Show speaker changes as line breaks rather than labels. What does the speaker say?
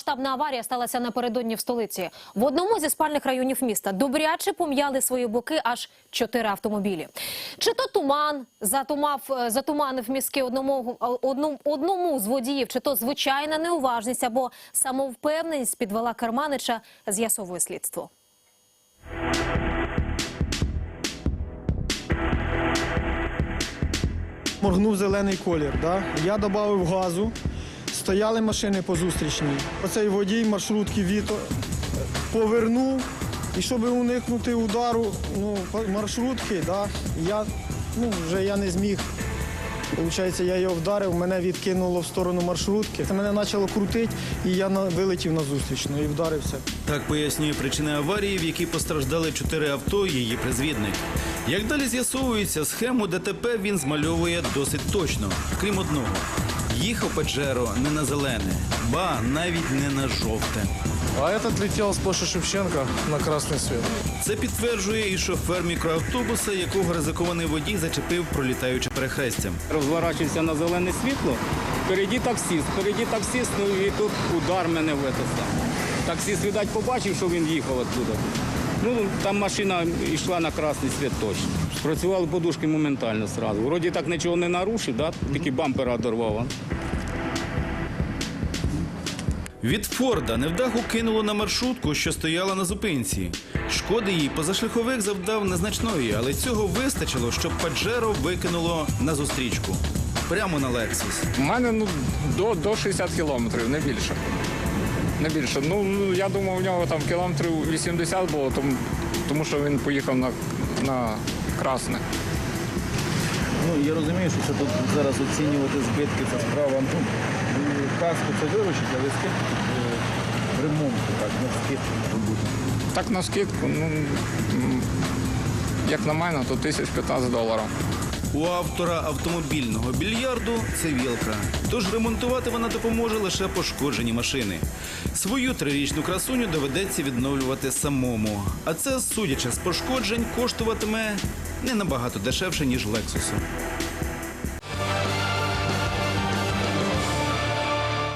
Масштабна аварія сталася напередодні в столиці. В одному зі спальних районів міста добряче пом'яли свої боки аж чотири автомобілі. Чи то туман затумав, е, затуманив мізки одному, е, одному, одному з водіїв, чи то звичайна неуважність або самовпевненість підвела керманича, з'ясовує слідство.
Моргнув зелений колір. Да? Я додав газу, стояли машини по зустрічній. Оцей водій маршрутки Віто повернув. І щоб уникнути удару ну, маршрутки, да, я, ну, вже я не зміг. Получається, я його вдарив, мене відкинуло в сторону маршрутки. Це мене почало крутити, і я на- вилетів на зустрічну і вдарився.
Так пояснює причини аварії, в якій постраждали чотири авто, її призвідник. Як далі з'ясовується, схему ДТП він змальовує досить точно, крім одного. Їхав Паджеро не на зелене, ба навіть не на жовте.
А этот летел с Поши Шевченко на красный свет.
Це підтверджує і шофер мікроавтобуса, якого ризикований водій зачепив, пролітаючи перехрестям.
Розворачується на зелене світло. Впереді таксист, впереді таксист, ну і тут удар мене в це саме. Видать, побачив, що він їхав оттуда. Ну, там машина йшла на красний світ точно. Спрацювали подушки моментально одразу. Вроді так нічого не нарушив, да? тільки бампера одорвав.
Від Форда невдаху кинуло на маршрутку, що стояла на зупинці. Шкоди їй позашляховик завдав незначної, але цього вистачило, щоб Паджеро викинуло на зустрічку. Прямо на Лексус.
У мене ну, до, до 60 кілометрів, не більше. Не більше. Ну, ну, я думав, у нього там кілометрів 80 було, тому, тому що він поїхав на, на красне.
Ну, я розумію, що це тут зараз оцінювати збитки, це справа. Ну, каску це виручить, але скидки е, ремонту, так, на скидку, мабуть.
Так на скидку, ну, як на мене, то 1015 доларів.
У автора автомобільного більярду це вілка. Тож ремонтувати вона допоможе лише пошкоджені машини. Свою трирічну красуню доведеться відновлювати самому. А це, судячи з пошкоджень, коштуватиме не набагато дешевше, ніж Лексусу.